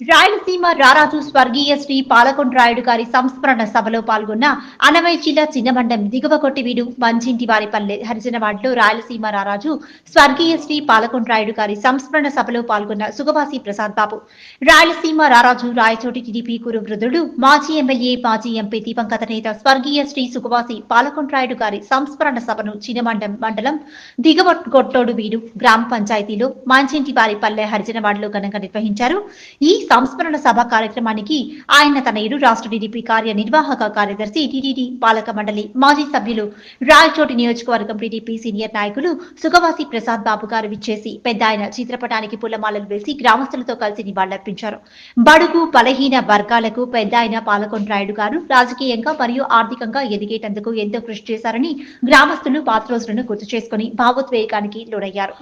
రాయలసీమ రారాజు స్వర్గీయ శ్రీ పాలకొండ్రాయుడు గారి సంస్మరణ సభలో పాల్గొన్న అనమై జిల్లా చిన్నమండం దిగువ కొట్టివీడు మంచింటి వారిపల్లె హరిజనవాడలో రాయలసీమ రారాజు స్వర్గీయ శ్రీ పాలకొండ్రాయుడు గారి సంస్మరణ సభలో పాల్గొన్న సుగవాసి ప్రసాద్ బాబు. రాయలసీమ రారాజు రాయచోటి టీడీపీ కురు వృద్ధుడు మాజీ ఎమ్మెల్యే మాజీ ఎంపీ దివంగత నేత స్వర్గీయ శ్రీ సుగవాసి పాలకొండ్రాయుడు గారి సంస్మరణ సభను చిన్నమండం మండలం దిగువ కొట్టోడు వీడు గ్రామ పంచాయతీలో మంచింటి వారిపల్లె హరిజనవాడలో ఘనంగా నిర్వహించారు. ఈ సంస్మరణ సభ కార్యక్రమానికి ఆయన తనయుడు రాష్ట్ర టీడీపీ కార్యనిర్వాహక కార్యదర్శి టీటీడీ పాలక మండలి మాజీ సభ్యులు రాయచోటి నియోజకవర్గం టీడీపీ సీనియర్ నాయకులు సుఖవాసి ప్రసాద్ బాబు గారు విచ్చేసి పెద్ద ఆయన చిత్రపటానికి పూలమాలలు వేసి గ్రామస్తులతో కలిసి నివాళులర్పించారు. బడుగు బలహీన వర్గాలకు పెద్ద ఆయన పాలకొండ్రాయుడు గారు రాజకీయంగా మరియు ఆర్థికంగా ఎదిగేటందుకు ఎంతో కృషి చేశారని గ్రామస్తులు పాత రోజులను గుర్తు చేసుకుని భావోద్వేగానికి లోనయ్యారు.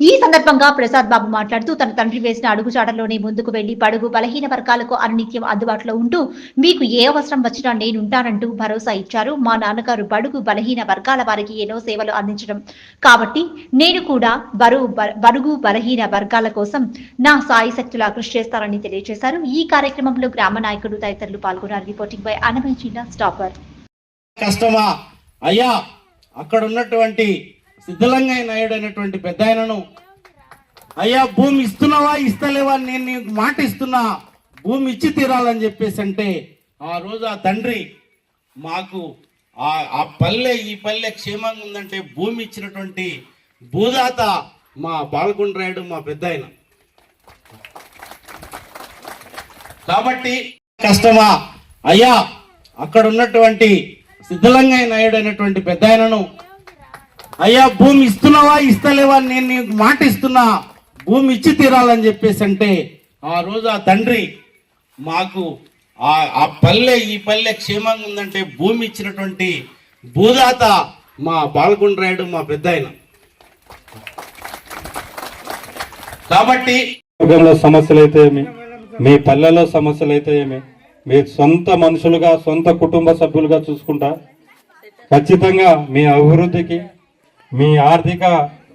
ఈ సందర్భంగా ప్రసాద్ బాబు మాట్లాడుతూ తన తండ్రి వేసిన అడుగుచాటలోనే ముందుకు వెళ్ళి బడుగు బలహీన వర్గాలకు అనునిత్యం అందుబాటులో ఉంటూ మీకు ఏ అవసరం వచ్చినా నేనుంటానంటూ భరోసా ఇచ్చారు. మా నాన్నగారు బడుగు బలహీన వర్గాల వారికి ఎన్నో సేవలు అందించడం. కాబట్టి నేను కూడా బరువు బరుగు బలహీన వర్గాల కోసం నా సాయి శక్తులా కృషి చేస్తారని తెలియజేశారు. ఈ కార్యక్రమంలో గ్రామ నాయకుడు తదితరులు పాల్గొన్నారు. రిపోర్టింగ్ బై అనమై చిన్న స్టాపర్ కష్టమా? అయ్యా అక్కడ ఉన్నటువంటి సిద్ధలంగా నాయుడు అనేటువంటి పెద్ద ఆయనను అయ్యా భూమి ఇస్తున్నావా? ఇస్తలేవా? నేను నీకు మాట ఇస్తున్నా. భూమి ఇచ్చి తీరాలని చెప్పేసి అంటే ఆ రోజు ఆ తండ్రి మాకు ఆ పల్లె ఈ పల్లె క్షేమంగా ఉందంటే భూమి ఇచ్చినటువంటి భూదాత మా బాలకొండరాయుడు మా పెద్ద ఆయన. కాబట్టి కష్టమా? అయ్యా అక్కడ ఉన్నటువంటి సిద్ధలంగా నాయుడు అనేటువంటి పెద్ద ఆయనను అయ్యా భూమి ఇస్తున్నావా? ఇస్తలేవా? నేను నీకు మాట ఇస్తున్నా. భూమి ఇచ్చి తీరాలని చెప్పేసి అంటే ఆ రోజు ఆ తండ్రి మాకు ఆ పల్లె ఈ పల్లె క్షేమంగా ఉందంటే భూమి ఇచ్చినటువంటి భూదాత మా బాలకొండరాయుడు మా పెద్ద ఆయన కాబట్టి సమస్యలు అయితే ఏమి? మీ పల్లెలో సమస్యలు అయితే ఏమి? మీ సొంత మనుషులుగా సొంత కుటుంబ సభ్యులుగా చూసుకుంటా ఖచ్చితంగా మీ అభివృద్ధికి మీ ఆర్థిక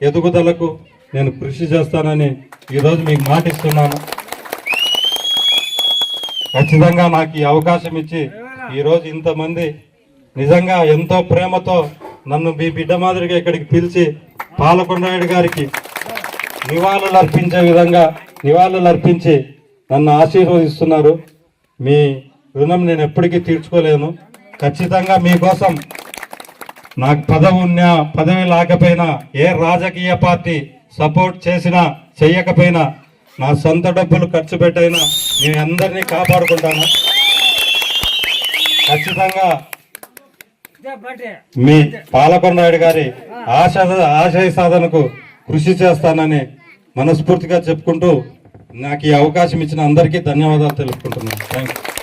ఎదుగుదలకు నేను కృషి చేస్తానని ఈరోజు మీకు మాట ఇస్తున్నాను ఖచ్చితంగా నాకు ఈ అవకాశం ఇచ్చి ఈరోజు ఇంతమంది నిజంగా ఎంతో ప్రేమతో నన్ను మీ బిడ్డ మాదిరిగా ఇక్కడికి పిలిచి పాలకొండాయుడు గారికి నివాళులు అర్పించే విధంగా నివాళులు అర్పించి నన్ను ఆశీర్వదిస్తున్నారు. మీ రుణం నేను ఎప్పటికీ తీర్చుకోలేను. ఖచ్చితంగా మీకోసం నాకు పదవి ఉన్నా పదవి లేకపోయినా ఏ రాజకీయ పార్టీ సపోర్ట్ చేసినా చెయ్యకపోయినా నా సొంత డబ్బులు ఖర్చు పెట్టైనా నేను అందరినీ కాపాడుకుంటాను. ఖచ్చితంగా మీ పాలకొండాయుడు గారి ఆశ ఆశయ సాధనకు కృషి చేస్తానని మనస్ఫూర్తిగా చెప్పుకుంటూ నాకు ఈ అవకాశం ఇచ్చిన అందరికీ ధన్యవాదాలు తెలుపుకుంటున్నాను. Thank you